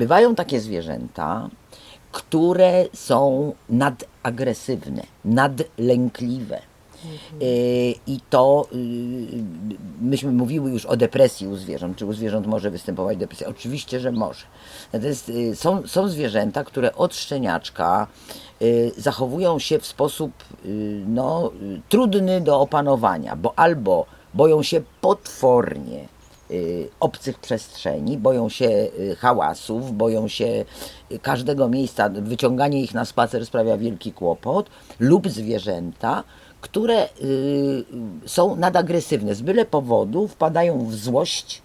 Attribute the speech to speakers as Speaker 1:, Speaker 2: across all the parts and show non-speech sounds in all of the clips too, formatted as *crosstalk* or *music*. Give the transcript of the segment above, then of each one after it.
Speaker 1: bywają takie zwierzęta, które są nadagresywne, nadlękliwe. Y, I to y, myśmy mówiły już o depresji u zwierząt. Czy u zwierząt może występować depresja? Oczywiście, że może. Natomiast y, są, są zwierzęta, które od szczeniaczka zachowują się w sposób no, trudny do opanowania, bo albo boją się potwornie obcych przestrzeni, boją się y, hałasów, boją się y, każdego miejsca. Wyciąganie ich na spacer sprawia wielki kłopot, lub zwierzęta, które y, są nadagresywne. Z byle powodu wpadają w złość.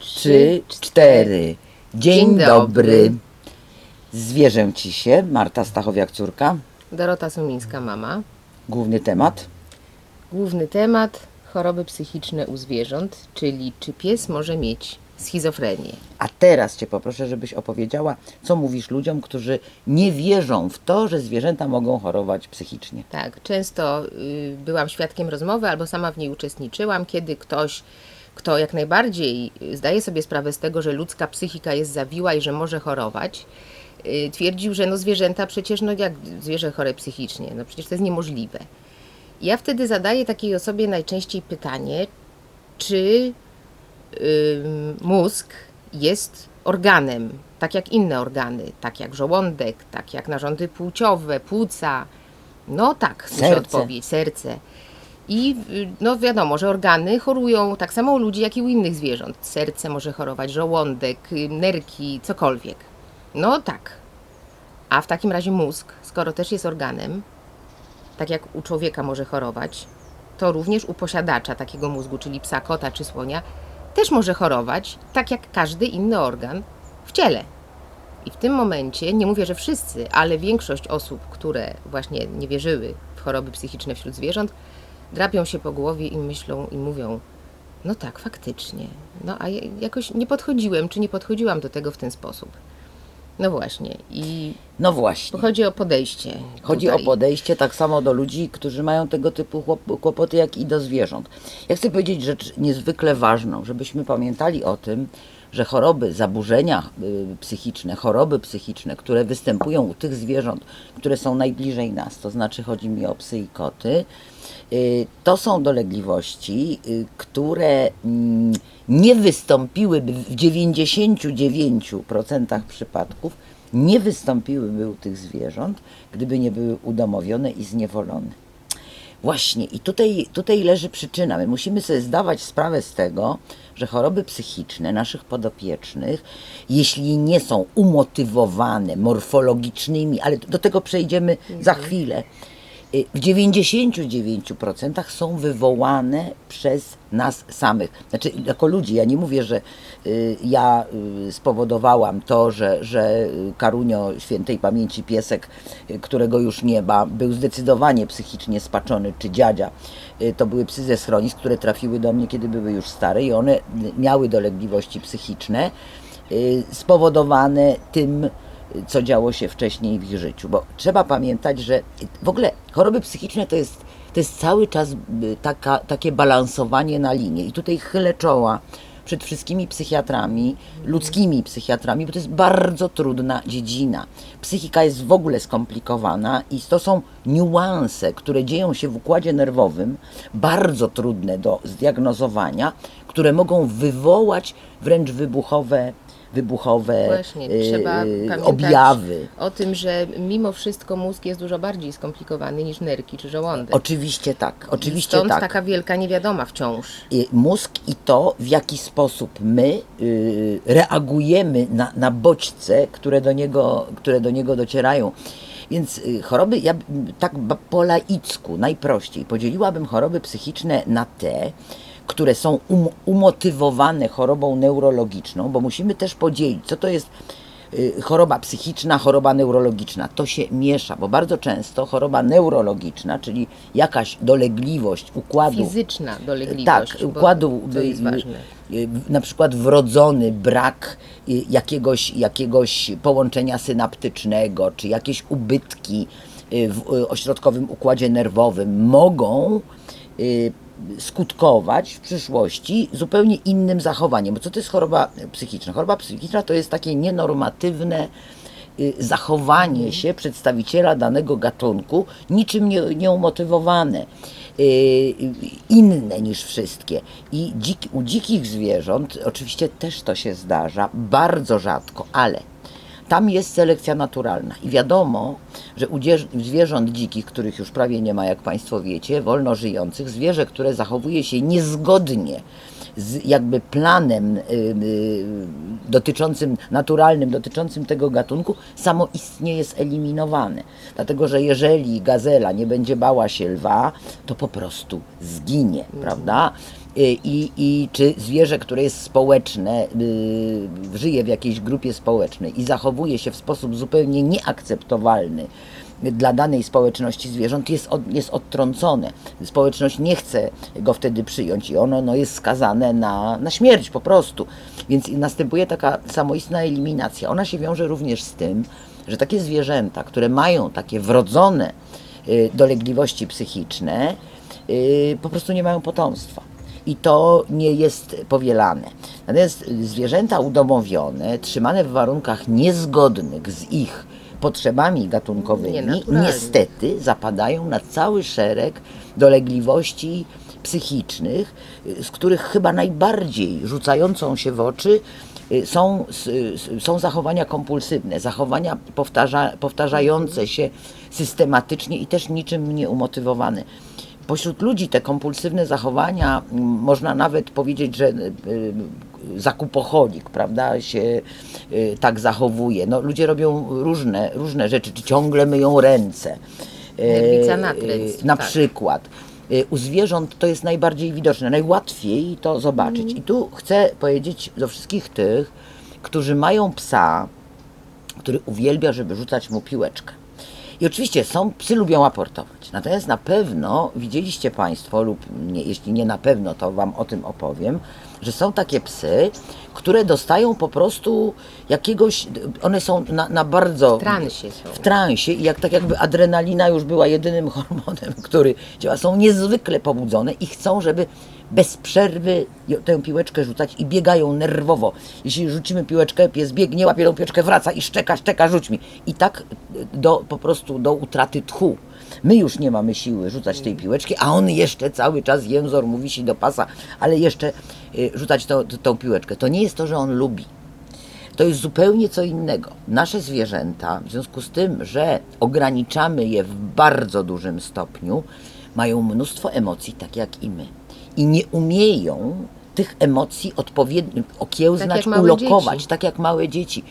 Speaker 1: Trzy, cztery. Dzień,
Speaker 2: Dzień
Speaker 1: dobry. Zwierzę ci się, Marta Stachowiak, córka.
Speaker 2: Dorota Sumińska, mama.
Speaker 1: Główny temat.
Speaker 2: Główny temat choroby psychiczne u zwierząt, czyli czy pies może mieć schizofrenię.
Speaker 1: A teraz Cię poproszę, żebyś opowiedziała, co mówisz ludziom, którzy nie wierzą w to, że zwierzęta mogą chorować psychicznie.
Speaker 2: Tak, często y, byłam świadkiem rozmowy albo sama w niej uczestniczyłam, kiedy ktoś, kto jak najbardziej zdaje sobie sprawę z tego, że ludzka psychika jest zawiła i że może chorować, twierdził, że no zwierzęta przecież, no jak zwierzę chore psychicznie, no przecież to jest niemożliwe. Ja wtedy zadaję takiej osobie najczęściej pytanie, czy ym, mózg jest organem, tak jak inne organy, tak jak żołądek, tak jak narządy płciowe, płuca. No tak,
Speaker 1: Serce.
Speaker 2: odpowiedź, serce. I y, no wiadomo, że organy chorują tak samo u ludzi, jak i u innych zwierząt. Serce może chorować, żołądek, y, nerki, cokolwiek. No tak. A w takim razie mózg, skoro też jest organem, tak jak u człowieka może chorować, to również u posiadacza takiego mózgu, czyli psa, kota czy słonia, też może chorować, tak jak każdy inny organ w ciele. I w tym momencie, nie mówię, że wszyscy, ale większość osób, które właśnie nie wierzyły w choroby psychiczne wśród zwierząt, drapią się po głowie i myślą i mówią: No tak, faktycznie. No a ja jakoś nie podchodziłem, czy nie podchodziłam do tego w ten sposób. No właśnie. I
Speaker 1: No właśnie.
Speaker 2: chodzi o podejście.
Speaker 1: Chodzi
Speaker 2: tutaj.
Speaker 1: o podejście tak samo do ludzi, którzy mają tego typu kłopoty, jak i do zwierząt. Ja chcę powiedzieć rzecz niezwykle ważną, żebyśmy pamiętali o tym, że choroby, zaburzenia y, psychiczne, choroby psychiczne, które występują u tych zwierząt, które są najbliżej nas, to znaczy chodzi mi o psy i koty, y, to są dolegliwości, y, które mm, nie wystąpiłyby w 99% przypadków, nie wystąpiłyby u tych zwierząt, gdyby nie były udomowione i zniewolone. Właśnie, i tutaj, tutaj leży przyczyna. My musimy sobie zdawać sprawę z tego, że choroby psychiczne naszych podopiecznych, jeśli nie są umotywowane morfologicznymi, ale do tego przejdziemy za chwilę, y, w 99% są wywołane przez nas samych. Znaczy, jako ludzi, ja nie mówię, że y, ja y, spowodowałam to, że, że y, Karunio, świętej pamięci piesek, y, którego już nie ma, był zdecydowanie psychicznie spaczony, czy dziadzia. Y, To były psy ze schronisk, które trafiły do mnie, kiedy były już stare i one y, miały dolegliwości psychiczne y, spowodowane tym, co działo się wcześniej w ich życiu. Bo trzeba pamiętać, że w ogóle choroby psychiczne to jest, to jest cały czas y, taka, takie balansowanie na linie. I tutaj chylę czoła przed wszystkimi psychiatrami, ludzkimi psychiatrami, bo to jest bardzo trudna dziedzina. Psychika jest w ogóle skomplikowana i to są niuanse, które dzieją się w układzie nerwowym, bardzo trudne do zdiagnozowania, które mogą wywołać wręcz wybuchowe, wybuchowe
Speaker 2: Właśnie,
Speaker 1: y,
Speaker 2: trzeba
Speaker 1: y,
Speaker 2: pamiętać
Speaker 1: objawy.
Speaker 2: o tym, że mimo wszystko mózg jest dużo bardziej skomplikowany niż nerki czy żołądek.
Speaker 1: Oczywiście tak,
Speaker 2: I
Speaker 1: oczywiście
Speaker 2: Stąd
Speaker 1: tak.
Speaker 2: taka wielka niewiadoma wciąż.
Speaker 1: Y, mózg i to, w jaki sposób my reagujemy na, na bodźce, które do, niego, które do niego docierają. Więc choroby, ja tak po laicku, najprościej, podzieliłabym choroby psychiczne na te, które są um, umotywowane chorobą neurologiczną, bo musimy też podzielić, co to jest y, choroba psychiczna, choroba neurologiczna. To się miesza, bo bardzo często choroba neurologiczna, czyli jakaś dolegliwość układu
Speaker 2: Fizyczna dolegliwość.
Speaker 1: tak, układu
Speaker 2: To jest
Speaker 1: y,
Speaker 2: ważne.
Speaker 1: y, na przykład wrodzony brak y, jakiegoś, jakiegoś połączenia synaptycznego, czy jakieś ubytki y, w y, ośrodkowym układzie nerwowym mogą y, skutkować w przyszłości zupełnie innym zachowaniem. Bo co to jest choroba psychiczna? Choroba psychiczna to jest takie nienormatywne y, zachowanie się przedstawiciela danego gatunku, niczym nie, nieumotywowane, y, y, inne niż wszystkie. I dzik, u dzikich zwierząt oczywiście też to się zdarza, bardzo rzadko, ale tam jest selekcja naturalna. I wiadomo, że u zwierząt dzikich, których już prawie nie ma, jak Państwo wiecie, wolno żyjących, zwierzę, które zachowuje się niezgodnie z jakby planem y, y, dotyczącym, naturalnym, dotyczącym tego gatunku, samoistnie jest eliminowane. Dlatego, że jeżeli gazela nie będzie bała się lwa, to po prostu zginie, prawda? Y, I, I czy zwierzę, które jest społeczne, żyje w jakiejś grupie społecznej i zachowuje się w sposób zupełnie nieakceptowalny dla danej społeczności zwierząt, jest, od, jest odtrącone. Społeczność nie chce go wtedy przyjąć i ono no, jest skazane na, na śmierć po prostu. Więc następuje taka samoistna eliminacja. Ona się wiąże również z tym, że takie zwierzęta, które mają takie wrodzone y, dolegliwości psychiczne, y, po prostu nie mają potomstwa i to nie jest powielane. Natomiast zwierzęta udomowione, trzymane w warunkach niezgodnych z ich potrzebami gatunkowymi, niestety zapadają na cały szereg dolegliwości psychicznych, y, z których chyba najbardziej rzucającą się w oczy y, są, są zachowania kompulsywne, zachowania powtarza, powtarzające się systematycznie i też niczym nie umotywowane. Pośród ludzi te kompulsywne zachowania, można nawet powiedzieć, że y, y, zakupoholik, prawda, się y, tak zachowuje. No, ludzie robią różne, różne rzeczy, czy ciągle myją ręce. Y,
Speaker 2: Nerwica
Speaker 1: y,
Speaker 2: natręctw,
Speaker 1: Na
Speaker 2: tak.
Speaker 1: przykład. U zwierząt to jest najbardziej widoczne, najłatwiej to zobaczyć.
Speaker 2: Mhm.
Speaker 1: I tu chcę powiedzieć do wszystkich tych, którzy mają psa, który uwielbia, żeby rzucać mu piłeczkę. I oczywiście są, psy lubią aportować. Natomiast na pewno widzieliście Państwo, lub nie, jeśli nie na pewno, to Wam o tym opowiem, że są takie psy, które dostają po prostu jakiegoś, one są na, na bardzo...
Speaker 2: W transie są.
Speaker 1: W transie i jak, tak jakby adrenalina już była jedynym hormonem, *laughs* który działa. Są niezwykle pobudzone i chcą, żeby bez przerwy tę piłeczkę rzucać i biegają nerwowo. Jeśli rzucimy piłeczkę, pies biegnie, łapie tą piłeczkę, wraca i szczeka, szczeka, rzuć mi. I tak do, po prostu do utraty tchu. My już nie mamy siły rzucać tej piłeczki, a on jeszcze cały czas jęzor mu wisi do pasa, ale jeszcze y, rzucać tą, tą piłeczkę. To nie jest to, że on lubi. To jest zupełnie co innego. Nasze zwierzęta, w związku z tym, że ograniczamy je w bardzo dużym stopniu, mają mnóstwo emocji, tak jak i my. I nie umieją tych emocji odpowiednio okiełznać,
Speaker 2: Tak
Speaker 1: ulokować,
Speaker 2: dzieci.
Speaker 1: tak jak małe dzieci.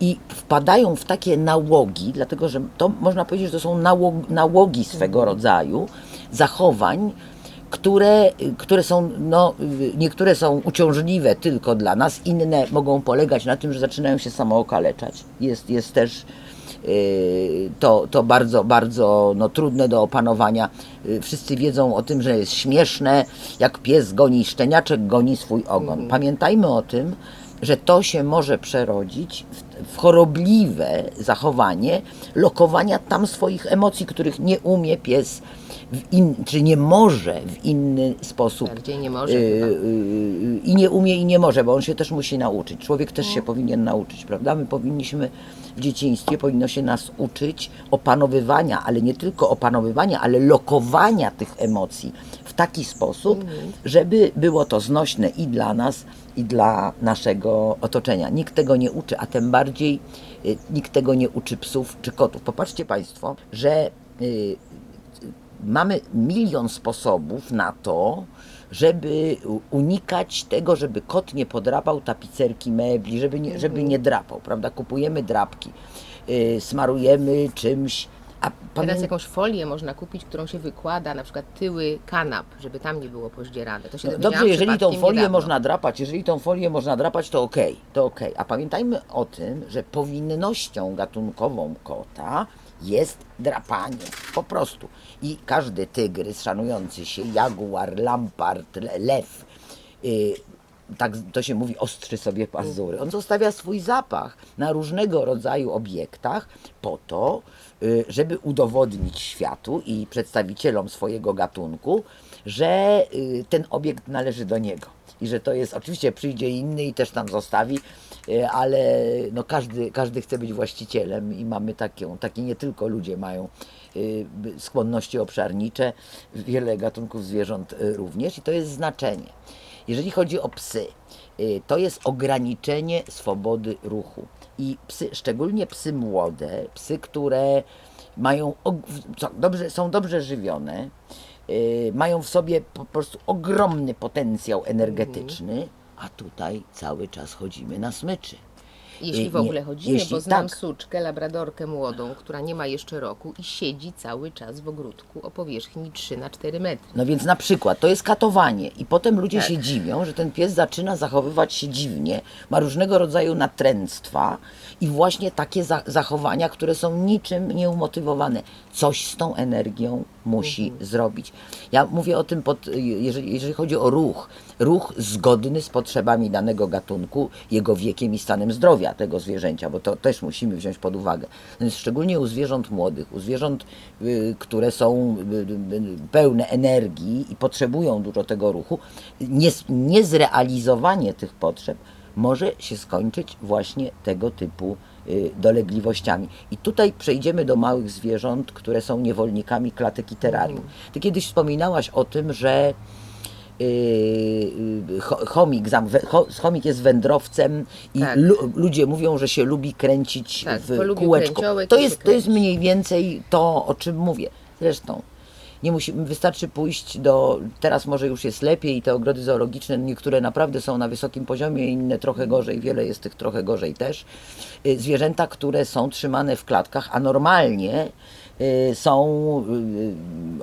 Speaker 1: I wpadają w takie nałogi, dlatego że to można powiedzieć, że to są nałog, nałogi swego rodzaju zachowań, które, które są, no, niektóre są uciążliwe tylko dla nas, inne mogą polegać na tym, że zaczynają się samookaleczać. Jest, jest też to, to bardzo, bardzo no, trudne do opanowania. Yy, Wszyscy wiedzą o tym, że jest śmieszne, jak pies goni, szczeniaczek goni swój ogon. Pamiętajmy o tym, że to się może przerodzić w, w chorobliwe zachowanie lokowania tam swoich emocji, których nie umie pies in, czy nie może w inny sposób.
Speaker 2: Tak, gdzie nie może
Speaker 1: y,
Speaker 2: chyba.
Speaker 1: y, I nie umie i nie może, bo on się też musi nauczyć. Człowiek też się powinien nauczyć, prawda? My powinniśmy w dzieciństwie, powinno się nas uczyć opanowywania, ale nie tylko opanowywania, ale lokowania tych emocji w taki sposób, żeby było to znośne i dla nas, i dla naszego otoczenia. Nikt tego nie uczy, a tym bardziej y, nikt tego nie uczy psów czy kotów. Popatrzcie Państwo, że y, mamy milion sposobów na to, żeby unikać tego, żeby kot nie podrapał tapicerki mebli, żeby nie, żeby nie drapał, prawda? Kupujemy drapki, y, smarujemy czymś, a
Speaker 2: Teraz jakąś folię można kupić, którą się wykłada, na przykład tyły kanap, żeby tam nie było poździerane. To się
Speaker 1: No Dobrze, jeżeli tą folię
Speaker 2: niedawno.
Speaker 1: można drapać, jeżeli tą folię można drapać, to okej, to okej. A pamiętajmy o tym, że powinnością gatunkową kota jest drapanie, po prostu. I każdy tygrys szanujący się, jaguar, lampart, le- lew, y, tak to się mówi, ostrzy sobie pazury. On zostawia swój zapach na różnego rodzaju obiektach po to, y, żeby udowodnić światu i przedstawicielom swojego gatunku, że y, ten obiekt należy do niego. I że to jest, oczywiście przyjdzie inny i też tam zostawi, ale no każdy, każdy chce być właścicielem i mamy taką, takie nie tylko ludzie mają by- skłonności obszarnicze, wiele gatunków zwierząt y, również i to jest znaczenie. Jeżeli chodzi o psy, to jest ograniczenie swobody ruchu. I psy, szczególnie psy młode, psy, które mają, są dobrze, są dobrze żywione, mają w sobie po prostu ogromny potencjał energetyczny, a tutaj cały czas chodzimy na smyczy.
Speaker 2: Jeśli
Speaker 1: Y,
Speaker 2: w ogóle
Speaker 1: nie-
Speaker 2: chodzimy,
Speaker 1: jeśli
Speaker 2: bo znam
Speaker 1: tak.
Speaker 2: suczkę, labradorkę młodą, która nie ma jeszcze roku i siedzi cały czas w ogródku o powierzchni 3 na 4 metry.
Speaker 1: No więc na przykład to jest katowanie i potem ludzie
Speaker 2: Tak.
Speaker 1: się dziwią, że ten pies zaczyna zachowywać się dziwnie, ma różnego rodzaju natręctwa i właśnie takie za zachowania, które są niczym nieumotywowane. Coś z tą energią musi zrobić. Ja mówię o tym, pod, jeżeli, jeżeli chodzi o ruch. Ruch zgodny z potrzebami danego gatunku, jego wiekiem i stanem zdrowia tego zwierzęcia, bo to też musimy wziąć pod uwagę. Więc szczególnie u zwierząt młodych, u zwierząt, y, które są y, y, pełne energii i potrzebują dużo tego ruchu, niezrealizowanie tych potrzeb może się skończyć właśnie tego typu dolegliwościami. I tutaj przejdziemy do małych zwierząt, które są niewolnikami klatek i terrarium. Ty kiedyś wspominałaś o tym, że yy, cho- chomik, chomik jest wędrowcem i
Speaker 2: Tak.
Speaker 1: lu- ludzie mówią, że się lubi kręcić
Speaker 2: Tak,
Speaker 1: w kółeczko. To jest, to jest mniej więcej to, o czym mówię. Zresztą nie musimy, wystarczy pójść do, teraz może już jest lepiej, te ogrody zoologiczne, niektóre naprawdę są na wysokim poziomie, inne trochę gorzej, wiele jest tych trochę gorzej też. Y, Zwierzęta, które są trzymane w klatkach, a normalnie y, są,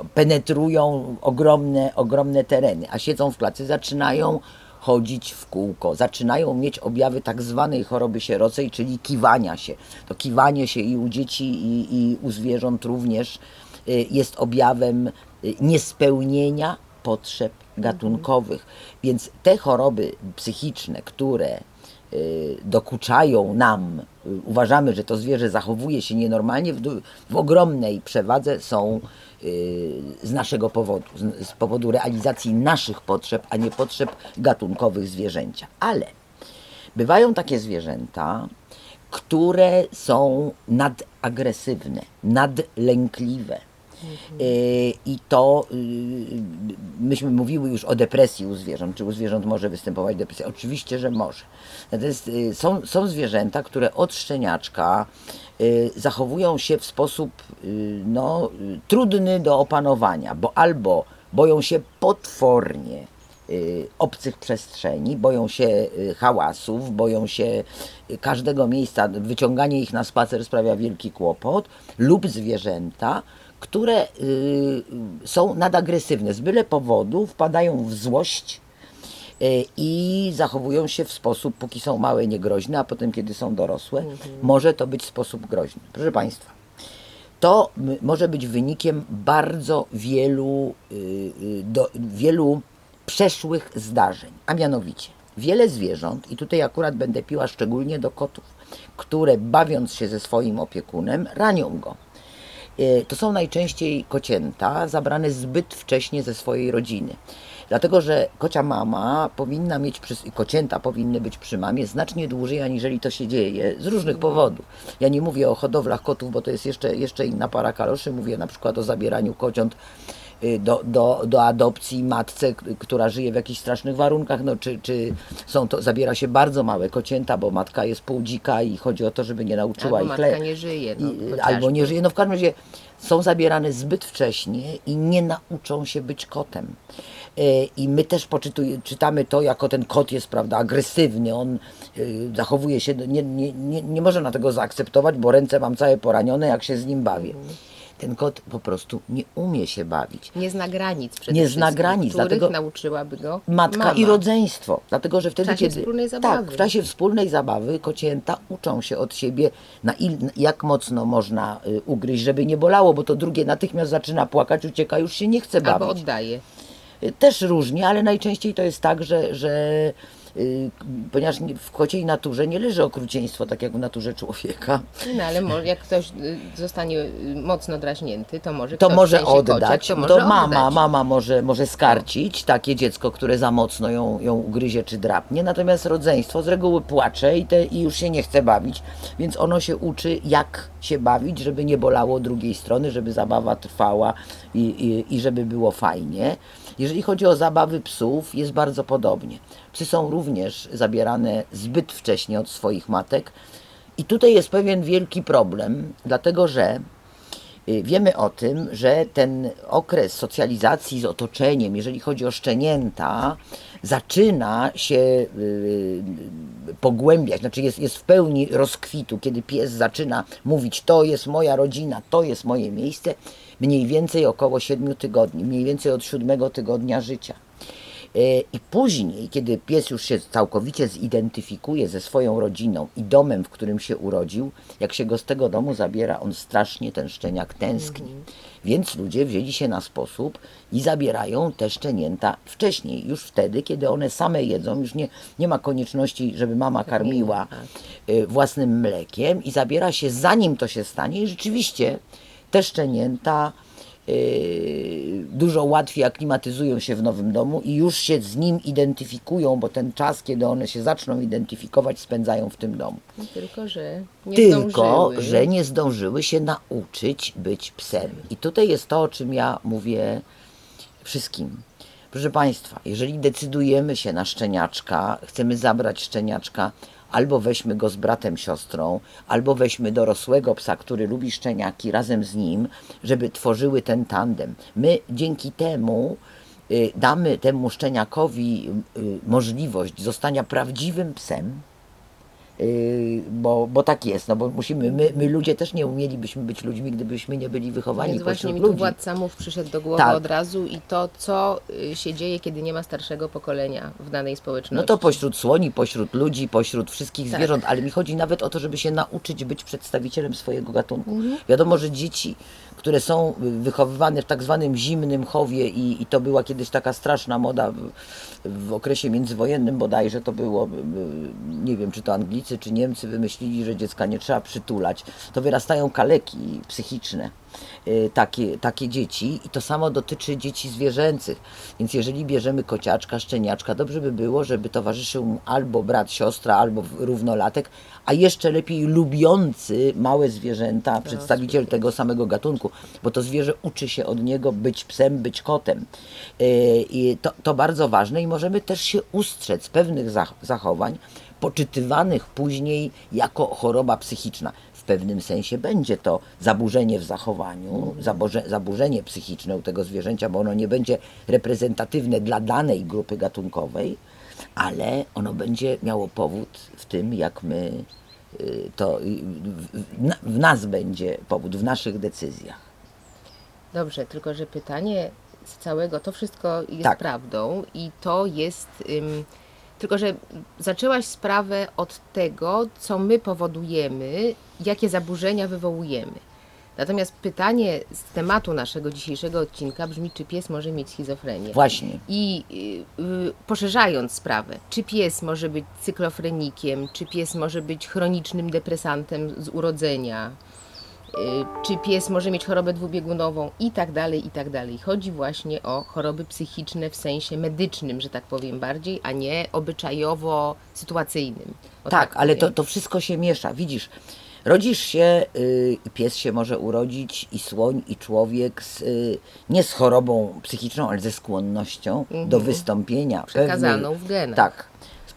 Speaker 1: y, penetrują ogromne, ogromne tereny, a siedzą w klatce, zaczynają chodzić w kółko, zaczynają mieć objawy tak zwanej choroby sierocej, czyli kiwania się. To kiwanie się i u dzieci, i, i u zwierząt również jest objawem y, niespełnienia potrzeb gatunkowych. Więc te choroby psychiczne, które y, dokuczają nam, y, uważamy, że to zwierzę zachowuje się nienormalnie, w, w ogromnej przewadze są y, z naszego powodu, z powodu realizacji naszych potrzeb, a nie potrzeb gatunkowych zwierzęcia. Ale bywają takie zwierzęta, które są nadagresywne, nadlękliwe. Y, I to y, myśmy mówiły już o depresji u zwierząt. Czy u zwierząt może występować depresja? Oczywiście, że może. Natomiast y, są, są zwierzęta, które od szczeniaczka y, zachowują się w sposób no, trudny do opanowania, bo albo boją się potwornie obcych przestrzeni, boją się hałasów, boją się każdego miejsca. Wyciąganie ich na spacer sprawia wielki kłopot, lub zwierzęta, które y, są nadagresywne. Z byle powodu wpadają w złość y, i zachowują się w sposób, póki są małe, niegroźne, a potem, kiedy są dorosłe, może to być sposób groźny. Proszę Państwa, to może być wynikiem bardzo wielu, y, do, wielu przeszłych zdarzeń. A mianowicie, wiele zwierząt, i tutaj akurat będę piła szczególnie do kotów, które bawiąc się ze swoim opiekunem, ranią go. Y, To są najczęściej kocięta zabrane zbyt wcześnie ze swojej rodziny. Dlatego, że kocia mama powinna mieć, przy, kocięta powinny być przy mamie znacznie dłużej, aniżeli to się dzieje, z różnych powodów. Ja nie mówię o hodowlach kotów, bo to jest jeszcze, jeszcze inna para kaloszy. Mówię na przykład o zabieraniu kociąt do, do, do adopcji matce, która żyje w jakichś strasznych warunkach, no, czy, czy są to, zabiera się bardzo małe kocięta, bo matka jest pół dzika i chodzi o to, żeby nie nauczyła
Speaker 2: Albo
Speaker 1: ich
Speaker 2: matka nie żyje, no,
Speaker 1: i, albo nie żyje. No w każdym razie są zabierane zbyt wcześnie i nie nauczą się być kotem. E, I my też poczytuj, czytamy to, jako ten kot jest, prawda, agresywny, on y, zachowuje się, nie, nie, nie, nie można tego zaakceptować, bo ręce mam całe poranione, jak się z nim bawię. Ten kot po prostu nie umie się bawić.
Speaker 2: Nie zna granic przede
Speaker 1: Nie zna granic, dlatego-
Speaker 2: nauczyłaby go
Speaker 1: Matka
Speaker 2: mama.
Speaker 1: i rodzeństwo. Dlatego, że wtedy,
Speaker 2: W czasie
Speaker 1: kiedy.
Speaker 2: wspólnej
Speaker 1: Tak,
Speaker 2: zabawy.
Speaker 1: w czasie wspólnej zabawy kocięta uczą się od siebie, na il, jak mocno można y, ugryźć, żeby nie bolało, bo to drugie natychmiast zaczyna płakać, ucieka, już się nie chce
Speaker 2: Albo
Speaker 1: bawić.
Speaker 2: oddaje.
Speaker 1: Y, Też różnie, ale najczęściej to jest tak, że, że ponieważ nie- w kociej naturze nie leży okrucieństwo, tak jak w naturze człowieka,
Speaker 2: No ale jak ktoś y, zostanie y, mocno drażnięty, to może
Speaker 1: to może oddać.
Speaker 2: Kociak, to
Speaker 1: to
Speaker 2: może
Speaker 1: mama,
Speaker 2: oddać.
Speaker 1: mama może, może skarcić takie dziecko, które za mocno ją, ją ugryzie czy drapnie, natomiast rodzeństwo z reguły płacze i, te, i już się nie chce bawić, więc ono się uczy jak się bawić, żeby nie bolało drugiej strony, żeby zabawa trwała i, i, i żeby było fajnie. Jeżeli chodzi o zabawy psów, jest bardzo podobnie. Psy są również zabierane zbyt wcześnie od swoich matek. I tutaj jest pewien wielki problem, dlatego że Y, Wiemy o tym, że ten okres socjalizacji z otoczeniem, jeżeli chodzi o szczenięta, zaczyna się y, pogłębiać, znaczy jest, jest w pełni rozkwitu, kiedy pies zaczyna mówić: To jest moja rodzina, to jest moje miejsce, mniej więcej około 7 tygodni, mniej więcej od 7 tygodnia życia. E, I później, kiedy pies już się całkowicie zidentyfikuje ze swoją rodziną i domem, w którym się urodził, jak się go z tego domu zabiera, on strasznie ten szczeniak tęskni. Więc ludzie wzięli się na sposób i zabierają te szczenięta wcześniej, już wtedy, kiedy one same jedzą, już nie, nie ma konieczności, żeby mama karmiła e, własnym mlekiem i zabiera się zanim to się stanie i rzeczywiście te szczenięta Yy, dużo łatwiej aklimatyzują się w nowym domu i już się z nim identyfikują, bo ten czas, kiedy one się zaczną identyfikować, spędzają w tym domu.
Speaker 2: Tylko, że nie
Speaker 1: Tylko,
Speaker 2: zdążyły.
Speaker 1: że nie zdążyły się nauczyć być psem. I tutaj jest to, o czym ja mówię wszystkim. Proszę Państwa, jeżeli decydujemy się na szczeniaczka, chcemy zabrać szczeniaczka, albo weźmy go z bratem, siostrą, albo weźmy dorosłego psa, który lubi szczeniaki razem z nim, żeby tworzyły ten tandem. My dzięki temu y, damy temu szczeniakowi y, możliwość zostania prawdziwym psem, bo, bo tak jest, no bo musimy, my, my ludzie też nie umielibyśmy być ludźmi, gdybyśmy nie byli wychowani
Speaker 2: Więc właśnie mi tu
Speaker 1: ludzi.
Speaker 2: władca mów przyszedł do głowy
Speaker 1: Tak.
Speaker 2: od razu i to, co y, się dzieje, kiedy nie ma starszego pokolenia w danej społeczności.
Speaker 1: No to pośród słoni, pośród ludzi, pośród wszystkich
Speaker 2: Tak.
Speaker 1: zwierząt, ale mi chodzi nawet o to, żeby się nauczyć być przedstawicielem swojego gatunku.
Speaker 2: Mhm.
Speaker 1: Wiadomo, że dzieci, które są wychowywane w tak zwanym zimnym chowie i, i to była kiedyś taka straszna moda w, w okresie międzywojennym bodajże to było, y, y, nie wiem czy to Anglicy czy Niemcy wymyślili, że dziecka nie trzeba przytulać, to wyrastają kaleki psychiczne. Y, Takie, takie dzieci i to samo dotyczy dzieci zwierzęcych. Więc jeżeli bierzemy kociaczka, szczeniaczka, dobrze by było, żeby towarzyszył mu albo brat, siostra, albo równolatek, a jeszcze lepiej lubiący małe zwierzęta, przedstawiciel tego samego gatunku, bo to zwierzę uczy się od niego być psem, być kotem. Yy, I to, to bardzo ważne i możemy też się ustrzec pewnych zach- zachowań, poczytywanych później jako choroba psychiczna. W pewnym sensie będzie to zaburzenie w zachowaniu, zaburze, zaburzenie psychiczne u tego zwierzęcia, bo ono nie będzie reprezentatywne dla danej grupy gatunkowej, ale ono będzie miało powód w tym, jak my y, to y, w, w, na- w nas będzie powód, w naszych decyzjach.
Speaker 2: Dobrze, tylko że pytanie z całego, to wszystko jest
Speaker 1: Tak.
Speaker 2: prawdą i to jest. Ym, tylko, że zaczęłaś sprawę od tego, co my powodujemy, jakie zaburzenia wywołujemy. Natomiast pytanie z tematu naszego dzisiejszego odcinka brzmi, czy pies może mieć schizofrenię?
Speaker 1: Właśnie.
Speaker 2: I y, y, poszerzając sprawę, czy pies może być cyklofrenikiem, czy pies może być chronicznym depresantem z urodzenia, czy pies może mieć chorobę dwubiegunową i tak dalej, i tak dalej. Chodzi właśnie o choroby psychiczne w sensie medycznym, że tak powiem bardziej, a nie obyczajowo-sytuacyjnym. O
Speaker 1: Tak, ale to, to wszystko się miesza. Widzisz, rodzisz się y, i pies się może urodzić, i słoń, i człowiek z, y, nie z chorobą psychiczną, ale ze skłonnością do wystąpienia
Speaker 2: Mhm. Przekazaną
Speaker 1: pewnych,
Speaker 2: w genach.
Speaker 1: Tak,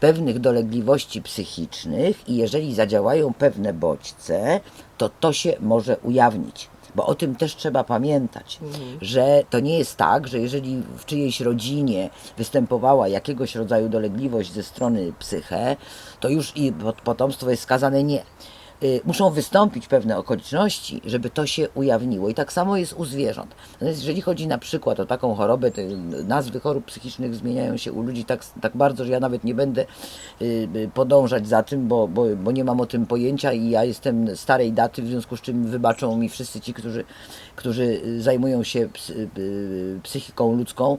Speaker 1: pewnych dolegliwości psychicznych i jeżeli zadziałają pewne bodźce, to to się może ujawnić. Bo o tym też trzeba pamiętać, że to nie jest tak, że jeżeli w czyjejś rodzinie występowała jakiegoś rodzaju dolegliwość ze strony psyche, to już i pot- potomstwo jest skazane nie. Y, muszą wystąpić pewne okoliczności, żeby to się ujawniło. I tak samo jest u zwierząt. Natomiast jeżeli chodzi na przykład o taką chorobę, nazwy chorób psychicznych zmieniają się u ludzi tak, tak bardzo, że ja nawet nie będę y, y, podążać za tym, bo, bo, bo nie mam o tym pojęcia i ja jestem starej daty, w związku z czym wybaczą mi wszyscy ci, którzy, którzy zajmują się ps, psychiką ludzką.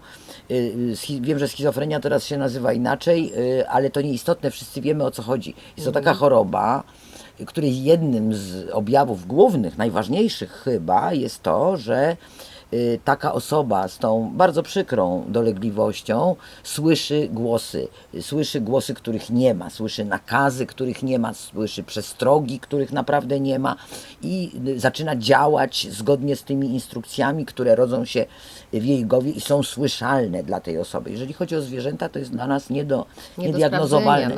Speaker 1: Wiem, że schizofrenia teraz się nazywa inaczej, ale to nieistotne, wszyscy wiemy o co chodzi. Jest to taka choroba, y, której jednym z objawów głównych, najważniejszych chyba jest to, że taka osoba z tą bardzo przykrą dolegliwością słyszy głosy, y, słyszy głosy, których nie ma, słyszy nakazy, których nie ma, słyszy przestrogi, których naprawdę nie ma i y, zaczyna działać zgodnie z tymi instrukcjami, które rodzą się w jej głowie i są słyszalne dla tej osoby. Jeżeli chodzi o zwierzęta, to jest dla nas nie do,
Speaker 2: Nie do
Speaker 1: niediagnozowalne.
Speaker 2: sprawdzenia,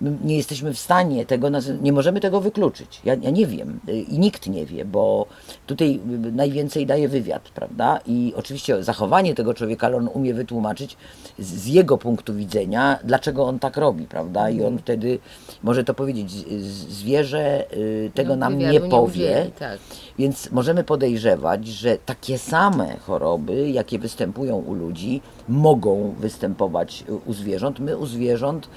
Speaker 2: no
Speaker 1: nie jesteśmy w stanie tego, nie możemy tego wykluczyć. Ja, ja nie wiem y, i nikt nie wie, bo tutaj y, najwięcej daje wywiad, prawda? I oczywiście zachowanie tego człowieka, ale on umie wytłumaczyć z, z jego punktu widzenia, dlaczego on tak robi, prawda? I on wtedy może to powiedzieć. Z- z- Zwierzę y, tego
Speaker 2: No,
Speaker 1: nam
Speaker 2: wywiadu
Speaker 1: nie
Speaker 2: nie
Speaker 1: powie.
Speaker 2: udzieli, tak.
Speaker 1: Więc możemy podejrzewać, że takie same choroby, jakie występują u ludzi, mogą występować u zwierząt. My u zwierząt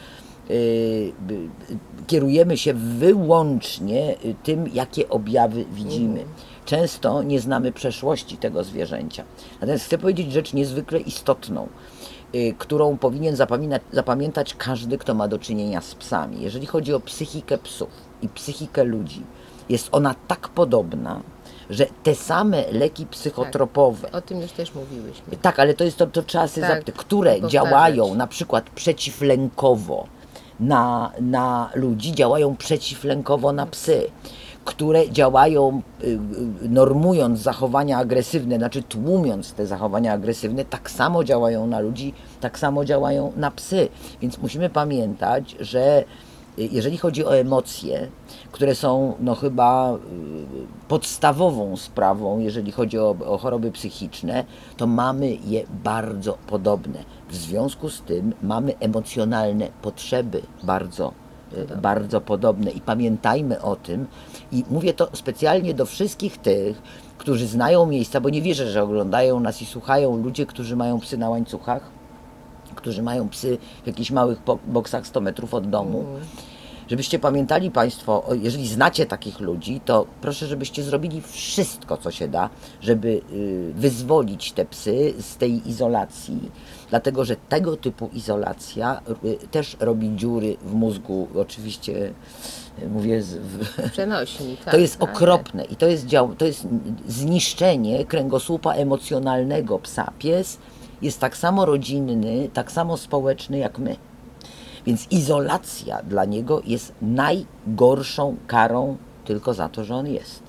Speaker 1: kierujemy się wyłącznie y, tym, jakie objawy widzimy. Często nie znamy przeszłości tego zwierzęcia. Natomiast chcę powiedzieć rzecz niezwykle istotną, y, którą powinien zapamiętać, każdy, kto ma do czynienia z psami. Jeżeli chodzi o psychikę psów i psychikę ludzi, jest ona tak podobna, że te same leki psychotropowe,
Speaker 2: O tym już też mówiłyśmy.
Speaker 1: tak, ale to jest to, to trzeba sobie
Speaker 2: Tak,
Speaker 1: zapytać, które
Speaker 2: powtarzać.
Speaker 1: działają na przykład przeciwlękowo na, na ludzi, działają przeciwlękowo na psy, które działają y, y, normując zachowania agresywne, znaczy tłumiąc te zachowania agresywne, tak samo działają na ludzi, tak samo działają na psy. Więc musimy pamiętać, że y, jeżeli chodzi o emocje, które są no chyba y, podstawową sprawą, jeżeli chodzi o, o choroby psychiczne, to mamy je bardzo podobne. W związku z tym mamy emocjonalne potrzeby bardzo, y, bardzo podobne i pamiętajmy o tym. I mówię to specjalnie do wszystkich tych, którzy znają miejsca, bo nie wierzę, że oglądają nas i słuchają ludzie, którzy mają psy na łańcuchach, którzy mają psy w jakichś małych boksach 100 metrów od domu. Żebyście pamiętali Państwo, jeżeli znacie takich ludzi, to proszę, żebyście zrobili wszystko, co się da, żeby y, wyzwolić te psy z tej izolacji, dlatego że tego typu izolacja y, też robi dziury w mózgu, oczywiście y, mówię z, w,
Speaker 2: Przenośni, *laughs* tak.
Speaker 1: to jest
Speaker 2: tak,
Speaker 1: okropne i to jest, dział, to jest zniszczenie kręgosłupa emocjonalnego psa. Pies jest tak samo rodzinny, tak samo społeczny jak my. Więc izolacja dla niego jest najgorszą karą tylko za to, że on jest.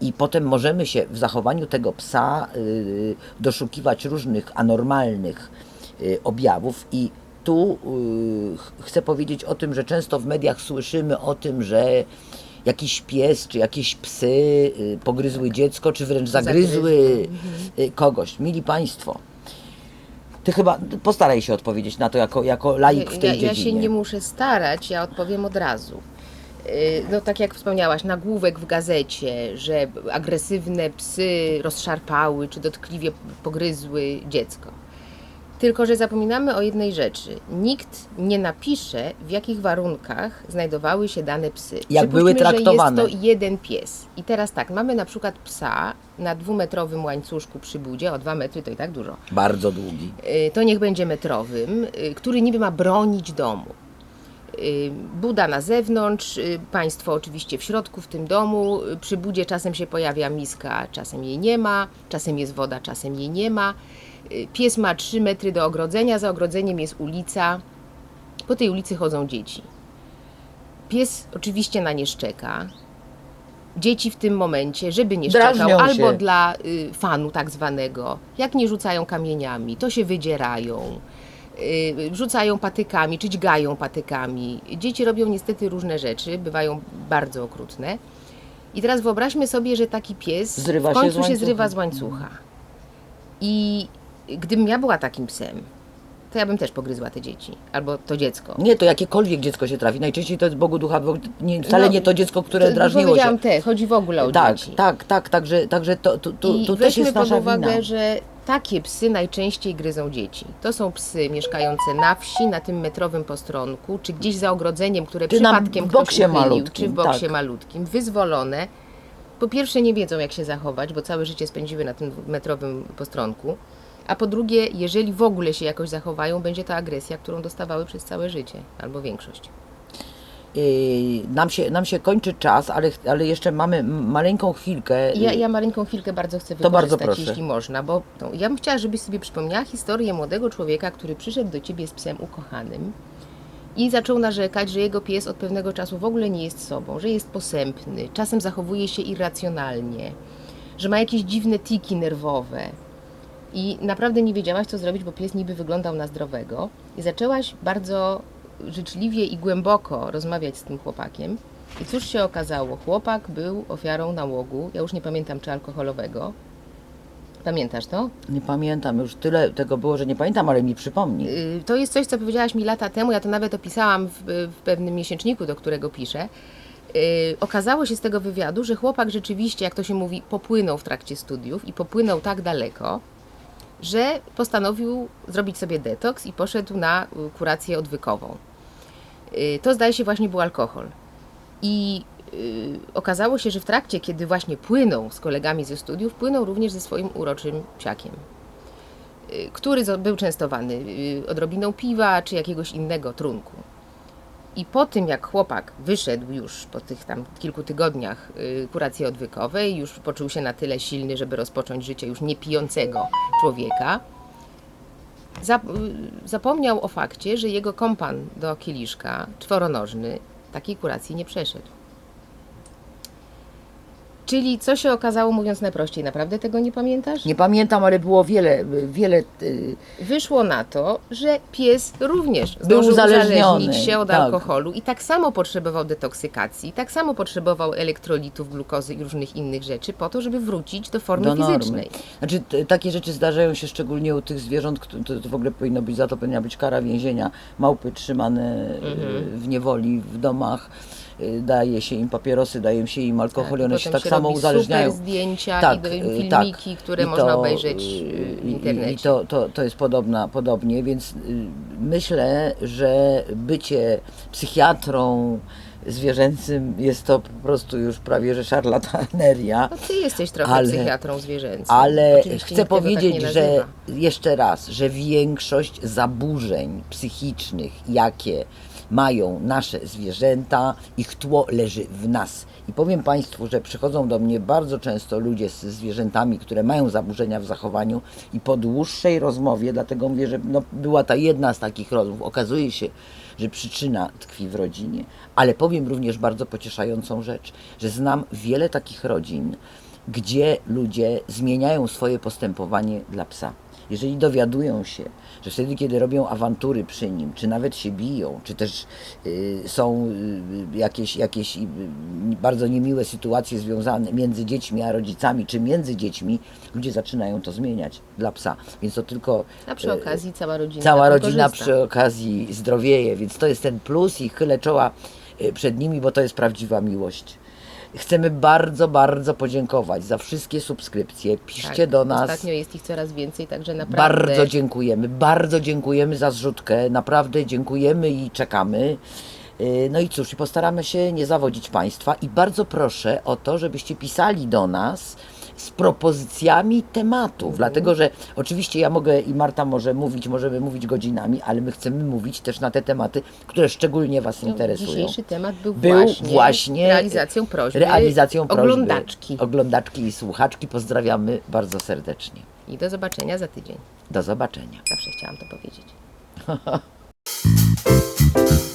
Speaker 1: I potem możemy się w zachowaniu tego psa y, doszukiwać różnych anormalnych y, objawów i tu y, ch- chcę powiedzieć o tym, że często w mediach słyszymy o tym, że jakiś pies czy jakieś psy y, pogryzły dziecko, czy wręcz zagryzły y, kogoś. Mili Państwo, ty chyba postaraj się odpowiedzieć na to jako, jako laik w tej
Speaker 2: ja, ja
Speaker 1: dziedzinie.
Speaker 2: się nie muszę starać, ja odpowiem od razu. Yy, No tak jak wspomniałaś, nagłówek w gazecie, że agresywne psy rozszarpały czy dotkliwie pogryzły dziecko. Tylko, że zapominamy o jednej rzeczy. Nikt nie napisze, w jakich warunkach znajdowały się dane psy.
Speaker 1: Jak były traktowane.
Speaker 2: Że jest to jeden pies. I teraz tak, mamy na przykład psa na dwumetrowym łańcuszku przy budzie, o dwa metry to i tak dużo.
Speaker 1: Bardzo długi.
Speaker 2: Y, to niech będzie metrowym, y, który niby ma bronić domu. Y, Buda na zewnątrz, państwo oczywiście w środku w tym domu. Przy budzie czasem się pojawia miska, czasem jej nie ma, czasem jest woda, czasem jej nie ma. Pies ma 3 metry do ogrodzenia, za ogrodzeniem jest ulica. Po tej ulicy chodzą dzieci. Pies oczywiście na nie szczeka. Dzieci w tym momencie, żeby nie szczekał,
Speaker 1: Drażnią
Speaker 2: albo
Speaker 1: się.
Speaker 2: dla y, fanu tak zwanego, jak nie rzucają kamieniami, to się wydzierają, y, rzucają patykami, czy dźgają patykami. Dzieci robią niestety różne rzeczy, bywają bardzo okrutne. I teraz wyobraźmy sobie, że taki pies
Speaker 1: Zrywa
Speaker 2: w
Speaker 1: się
Speaker 2: końcu się
Speaker 1: łańcucha.
Speaker 2: zrywa z łańcucha. I gdybym ja była takim psem, to ja bym też pogryzła te dzieci. Albo to dziecko.
Speaker 1: Nie, to jakiekolwiek dziecko się trafi. Najczęściej to jest Bogu ducha, bo nie, wcale
Speaker 2: No,
Speaker 1: nie to dziecko, które
Speaker 2: To-
Speaker 1: drażniło się.
Speaker 2: Te, chodzi w ogóle o
Speaker 1: Tak,
Speaker 2: dzieci.
Speaker 1: tak, tak, także, także to, tu, tu,
Speaker 2: I
Speaker 1: tu też jest
Speaker 2: pod
Speaker 1: nasza
Speaker 2: uwagę,
Speaker 1: wina.
Speaker 2: że takie psy najczęściej gryzą dzieci. To są psy mieszkające na wsi, na tym metrowym postronku, czy gdzieś za ogrodzeniem, które
Speaker 1: Czy na
Speaker 2: przypadkiem
Speaker 1: boksie
Speaker 2: ktoś uchylił,
Speaker 1: malutkim,
Speaker 2: czy w boksie
Speaker 1: tak.
Speaker 2: malutkim, wyzwolone. Po pierwsze nie wiedzą, jak się zachować, bo całe życie spędziły na tym metrowym postronku. A po drugie, jeżeli w ogóle się jakoś zachowają, będzie to agresja, którą dostawały przez całe życie, albo większość.
Speaker 1: Yy, nam, się, nam się kończy czas, ale, ale jeszcze mamy maleńką chwilkę.
Speaker 2: Ja, ja maleńką chwilkę bardzo chcę
Speaker 1: To bardzo
Speaker 2: wykorzystać,
Speaker 1: proszę.
Speaker 2: jeśli można, bo no, ja bym chciała, żebyś sobie przypomniała historię młodego człowieka, który przyszedł do ciebie z psem ukochanym i zaczął narzekać, że jego pies od pewnego czasu w ogóle nie jest sobą, że jest posępny, czasem zachowuje się irracjonalnie, że ma jakieś dziwne tiki nerwowe. I naprawdę nie wiedziałaś, co zrobić, bo pies niby wyglądał na zdrowego. I zaczęłaś bardzo życzliwie i głęboko rozmawiać z tym chłopakiem. I cóż się okazało? Chłopak był ofiarą nałogu, ja już nie pamiętam czy alkoholowego. Pamiętasz to?
Speaker 1: Nie pamiętam, już tyle tego było, że nie pamiętam, ale mi przypomnij.
Speaker 2: Y, To jest coś, co powiedziałaś mi lata temu, ja to nawet opisałam w, w pewnym miesięczniku, do którego piszę. Y, Okazało się z tego wywiadu, że chłopak rzeczywiście, jak to się mówi, popłynął w trakcie studiów i popłynął tak daleko, że postanowił zrobić sobie detoks i poszedł na y, kurację odwykową. Y, To zdaje się właśnie był alkohol. I y, okazało się, że w trakcie, kiedy właśnie płynął z kolegami ze studiów, płynął również ze swoim uroczym psiakiem który był częstowany odrobiną piwa czy jakiegoś innego trunku. I po tym, jak chłopak wyszedł już po tych tam kilku tygodniach y, kuracji odwykowej, już poczuł się na tyle silny, żeby rozpocząć życie już nie pijącego człowieka, y, zapomniał o fakcie, że jego kompan do kieliszka, czworonożny, takiej kuracji nie przeszedł. Czyli co się okazało, mówiąc najprościej, naprawdę tego nie pamiętasz?
Speaker 1: Nie pamiętam, ale było wiele, wiele. y,
Speaker 2: Wyszło na to, że pies również zdążył
Speaker 1: uzależniony,
Speaker 2: uzależnić się od
Speaker 1: tak.
Speaker 2: alkoholu i tak samo potrzebował detoksykacji, tak samo potrzebował elektrolitów, glukozy i różnych innych rzeczy po to, żeby wrócić do formy
Speaker 1: do normy.
Speaker 2: fizycznej.
Speaker 1: Znaczy, t- takie rzeczy zdarzają się szczególnie u tych zwierząt, to, to w ogóle powinno być, za to powinna być kara więzienia. Małpy trzymane y,
Speaker 2: Mhm.
Speaker 1: w niewoli, w domach, daje się im papierosy, daje się im alkohol i one się tak
Speaker 2: się
Speaker 1: samo uzależniają.
Speaker 2: Super zdjęcia
Speaker 1: Tak,
Speaker 2: i
Speaker 1: y,
Speaker 2: filmiki,
Speaker 1: tak.
Speaker 2: które
Speaker 1: I
Speaker 2: można
Speaker 1: to,
Speaker 2: obejrzeć
Speaker 1: y,
Speaker 2: y, w internecie.
Speaker 1: I to, to, to jest podobna, podobnie, więc y, myślę, że bycie psychiatrą zwierzęcym jest to po prostu już prawie że szarlataneria.
Speaker 2: No ty jesteś trochę
Speaker 1: ale-
Speaker 2: psychiatrą zwierzęcym.
Speaker 1: Ale
Speaker 2: Oczywiście
Speaker 1: chcę
Speaker 2: tego
Speaker 1: powiedzieć,
Speaker 2: tak
Speaker 1: że jeszcze raz, że większość zaburzeń psychicznych, jakie mają nasze zwierzęta, ich tło leży w nas. I powiem Państwu, że przychodzą do mnie bardzo często ludzie z zwierzętami, które mają zaburzenia w zachowaniu i po dłuższej rozmowie, dlatego mówię, że no, była ta jedna z takich rozmów, okazuje się, że przyczyna tkwi w rodzinie. Ale powiem również bardzo pocieszającą rzecz, że znam wiele takich rodzin, gdzie ludzie zmieniają swoje postępowanie dla psa. Jeżeli dowiadują się, że wtedy, kiedy robią awantury przy nim, czy nawet się biją, czy też y, są y, jakieś, jakieś y, bardzo niemiłe sytuacje związane między dziećmi a rodzicami, czy między dziećmi, ludzie zaczynają to zmieniać dla psa. Więc to tylko
Speaker 2: A przy okazji cała rodzina
Speaker 1: cała rodzina
Speaker 2: korzysta.
Speaker 1: przy okazji zdrowieje, więc to jest ten plus i chylę czoła y, przed nimi, bo to jest prawdziwa miłość. Chcemy bardzo, bardzo podziękować za wszystkie subskrypcje. Piszcie
Speaker 2: Tak,
Speaker 1: do nas.
Speaker 2: Ostatnio jest ich coraz więcej, także naprawdę...
Speaker 1: Bardzo dziękujemy, bardzo dziękujemy za zrzutkę, naprawdę dziękujemy i czekamy. Yy, No i cóż, i postaramy się nie zawodzić Państwa i bardzo proszę o to, żebyście pisali do nas z propozycjami tematów, dlatego że oczywiście ja mogę i Marta może mówić, możemy mówić godzinami, ale my chcemy mówić też na te tematy, które szczególnie Was
Speaker 2: No,
Speaker 1: interesują.
Speaker 2: Dzisiejszy temat był,
Speaker 1: Był
Speaker 2: właśnie,
Speaker 1: właśnie
Speaker 2: realizacją prośby
Speaker 1: Realizacją prośby
Speaker 2: oglądaczki.
Speaker 1: Oglądaczki i słuchaczki pozdrawiamy bardzo serdecznie.
Speaker 2: I do zobaczenia za tydzień.
Speaker 1: Do zobaczenia.
Speaker 2: Zawsze chciałam to powiedzieć. *laughs*